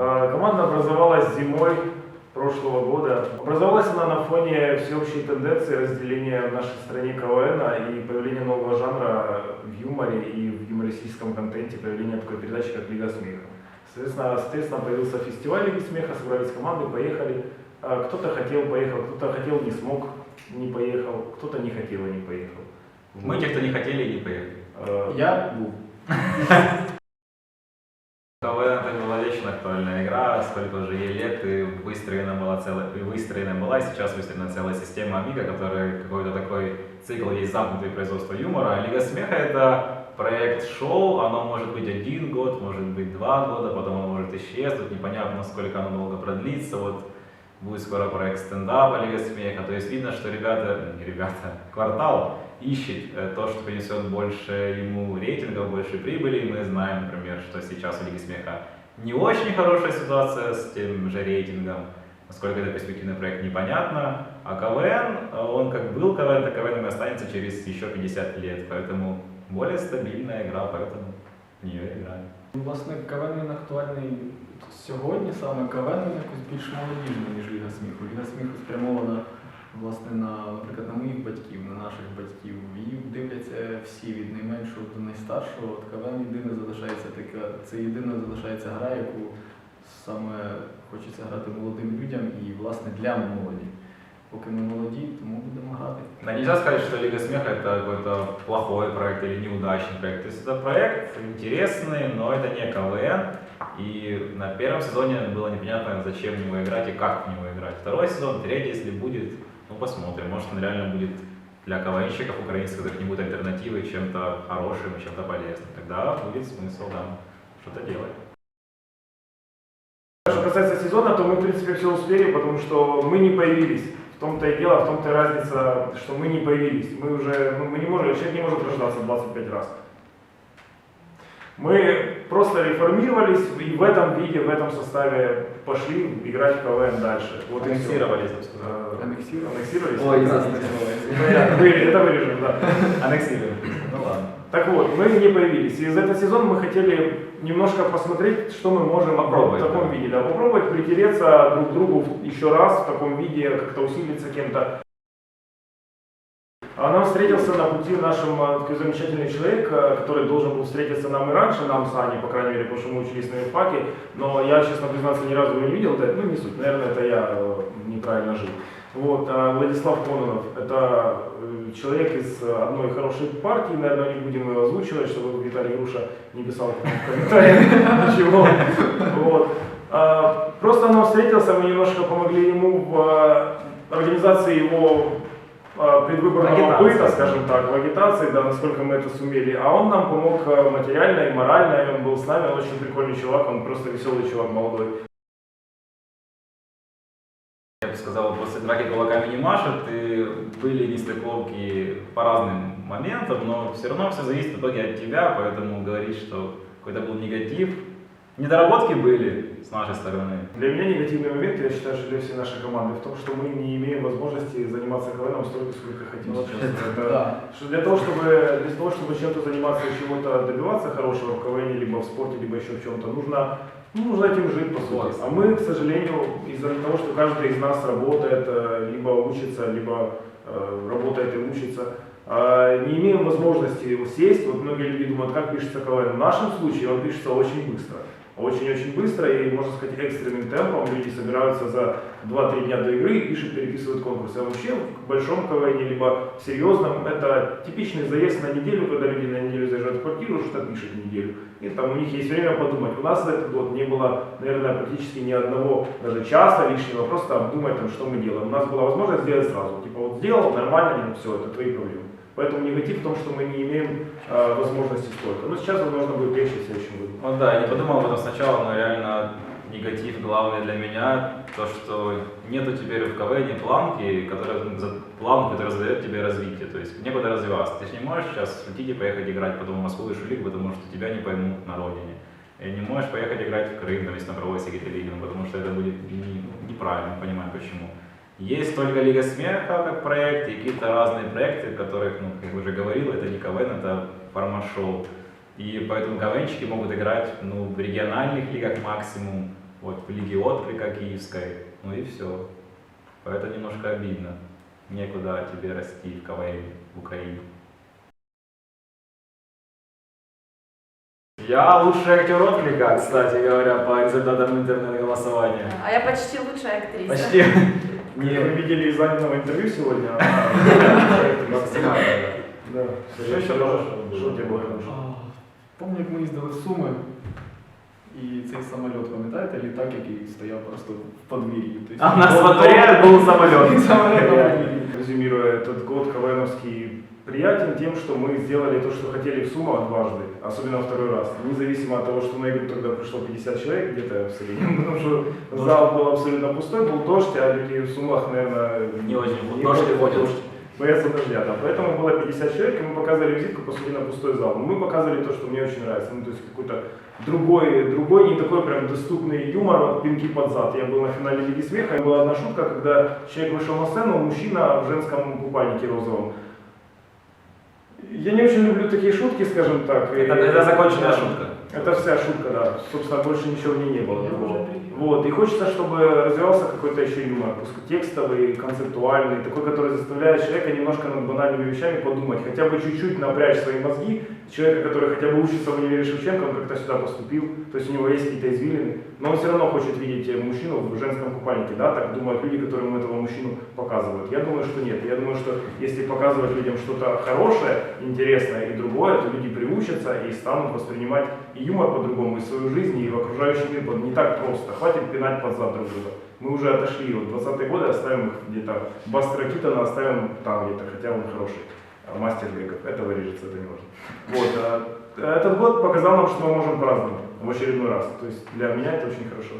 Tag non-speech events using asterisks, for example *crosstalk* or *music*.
А, Команда образовалась зимой прошлого года. Образовалась она на фоне всеобщей тенденции разделения в нашей стране КВН и появления нового жанра в юморе и в юмористическом контенте, появления такой передачи, как Лига смеха. Соответственно, соответственно появился фестиваль Лиги смеха, собрались команды, поехали. А, Кто-то хотел, поехал, кто-то хотел, не смог, не поехал, кто-то не хотел и не поехал. Мы, те, кто не хотели и не поехали. А, Я був. *laughs* КВН это была вечно актуальная игра, сколько уже ей лет, и выстроена была целая, и выстроена была, и сейчас выстроена целая система Амига, которая какой-то такой цикл есть замкнутый производство юмора. А Лига смеха это проект шоу, оно может быть один год, может быть два года, потом оно может исчезнуть, непонятно, сколько оно долго продлится. Вот будет скоро проект стендапа Лига смеха, то есть видно, что ребята, не ребята, *laughs* квартал ищет э, то, что принесет больше ему рейтингов, больше прибыли. Мы знаем, например, что сейчас у Лиги Смеха не очень хорошая ситуация с тем же рейтингом. Насколько это перспективный проект, непонятно. А КВН, э, он как был КВН, так КВН и останется через еще 50 лет. Поэтому более стабильная игра, поэтому в нее играем. Власне, КВН він актуальний сьогодні, саме КВН він якось більш молодіжний, ніж Ліга сміху. Ліга сміху спрямована власне на, наприклад, на моїх батьків, на наших батьків. Її дивляться всі від найменшого до найстаршого. От КВН єдине залишається така, це єдина залишається гра, яку саме хочеться грати молодим людям і власне для молоді. Поки ми молоді, тому будемо грати. Да, нельзя сказать, что Лига Смеха это какой-то плохой проект или неудачный проект. То есть это проект интересный, но это не КВН. И на первом сезоне было непонятно, зачем в него играть и как в него играть. Второй сезон, третий, если будет, ну посмотрим. Может он реально будет для КВНщиков украинских каких-нибудь альтернативой, чем-то хорошим, чем-то полезным. Тогда будет смысл, да, что-то делать. Что касается сезона, то мы, в принципе, все успели, потому что мы не появились. В том-то и дело, в том-то и разница, что мы не появились. Мы уже, ну, мы не можем, человек не может рождаться 25 раз. Мы просто реформировались и в этом виде, в этом составе пошли играть в КВН дальше. Вот. Аннексировались, я бы сказал. Э, Аннексировались? Аннексировались? Ой, вырежем, Это вырежем, да. *laughs* Аннексируем. Ну ладно. Так вот, мы не появились. И за этот сезон мы хотели немножко посмотреть, что мы можем Попробовать, в таком да. виде. Да, попробовать притереться друг к другу еще раз в таком виде, как-то усилиться кем-то. А нам встретился на пути нашим а, такой замечательный человек, а, который должен был встретиться нам и раньше, нам с Аней, по крайней мере, потому что мы учились на юрфаке, но я, честно признаться, ни разу его не видел, ну не суть, наверное, это я э, неправильно жил. Вот, а Владислав Кононов, это э, человек из э, одной хорошей партии, наверное, не будем его озвучивать, чтобы Виталий Груша не писал в комментариях *laughs* ничего. Вот. А, Просто он встретился, мы немножко помогли ему в организации его предвыборного Агитации. быта, скажем так, в агитации, да, насколько мы это сумели. А он нам помог а, материально и морально, и он был с нами, он очень прикольный чувак, он просто веселый чувак, молодой. Я бы сказал, после драки кулаками не машет, и были нестыковки по разным моментам, но все равно все зависит в итоге от тебя, поэтому говорить, что какой-то был негатив. Недоработки были с нашей стороны. Для меня негативный момент, я считаю, что для всей нашей команды, в том, что мы не имеем возможности заниматься КВНом столько, сколько хотим Ну, сейчас. Это- Да. Что для того, чтобы для того, чтобы чем-то заниматься и чего-то добиваться хорошего в КВН, либо в спорте, либо еще в чем-то, нужно, ну, нужно этим жить, по сути. А мы, к сожалению, из-за того, что каждый из нас работает, э, либо учится, либо э, работает и учится, э, не имеем возможности сесть. Вот многие люди думают, как пишется КВН. В нашем случае он пишется очень быстро. Очень-очень быстро и, можно сказать, экстренным темпом. Люди собираются за 2-3 дня до игры и пишут, переписывают конкурсы. А вообще в большом КВН, либо в серьезном, это типичный заезд на неделю, когда люди на неделю заезжают в квартиру, что-то пишут неделю. И там у них есть время подумать. У нас за этот год не было, наверное, практически ни одного даже часа лишнего, просто обдумать, там, что мы делаем. У нас была возможность сделать сразу. Типа вот сделал, нормально, ну все, это твои проблемы. Поэтому негатив в том, что мы не имеем э, возможности столько. Но сейчас, возможно, будет легче в следующем году. Ну да, я не подумал об этом сначала, но реально негатив главный для меня, то, что нету теперь в КВН планки, которая, планку, которая задает тебе развитие, то есть некуда развиваться. Ты же не можешь сейчас лететь и поехать играть потом в Москву и Шулик, потому что тебя не поймут на родине. И не можешь поехать играть в Крым, там, если там проводится какие-то лиги, ну, потому что это будет не- неправильно, понимаю почему. Есть только Лига Смеха как проект и какие-то разные проекты, которых, ну, как уже говорил, это не КВН, это формат-шоу. И поэтому КВНщики могут играть ну, в региональных лигах максимум, вот в Лиге Отклика Киевской, ну и все. Это немножко обидно. Некуда тебе расти в КВН в Украине. Я лучший актер отклика, кстати говоря, по результатам интернет-голосования. А я почти лучшая актриса. Почти. Не, вы видели из Аниного интервью сегодня? *laughs* Да. Что еще можешь? Что тебе было? А, Пам'ятаю, як ми їздили в Суми, і цей самоліт, пам'ятаєте, літак, який стояв просто в подвір'ї. Тобто, А у нас во дворе был самолет. Самоліт на Я, подвір'ї. Резюмируя этот год КВНовский приятен тем, что мы сделали то, что хотели в Сумах дважды, особенно второй раз. Независимо от того, что на игру тогда пришло 50 человек где-то в среднем, *laughs* потому что зал был абсолютно пустой, был дождь, а люди в Сумах, наверное, Не очень. не Дождь ходят, Боятся дождя, да. Поэтому было 50 человек, и мы показывали визитку, по сути, на пустой зал. Но мы показывали то, что мне очень нравится. Ну, то есть какой-то другой, другой, не такой прям доступный юмор, вот пинки под зад. Я был на финале Лиги Смеха, и была одна шутка, когда человек вышел на сцену, мужчина в женском купальнике розовом. Я не очень люблю такие шутки, скажем так. и- Это, это законченная шутка. Это вся шутка, да. Собственно, больше ничего в ней не было. Другого. Вот. И хочется, чтобы развивался какой-то еще юмор, пускай текстовый, концептуальный, такой, который заставляет человека немножко над банальными вещами подумать, хотя бы чуть-чуть напрячь свои мозги. Человека, который хотя бы учится в универе Шевченко, он как-то сюда поступил, то есть у него есть какие-то извилины, но он все равно хочет видеть э, мужчину в женском купальнике, да, так думают люди, которые ему этого мужчину показывают. Я думаю, что нет. Я думаю, что если показывать людям что-то хорошее, интересное и другое, то люди приучатся и станут воспринимать и юмор по-другому, и свою жизнь, и в окружающий мир не так просто. Хватит пинать под зад друг друга. Мы уже отошли, вот 20-е годы оставим их где-то, Бастера Китона оставим там где-то, хотя он хороший. А Мастер Греков, это вырежется, это не важно. Вот, а, этот год показал нам, что мы можем праздновать в очередной раз. То есть для меня это очень хорошо.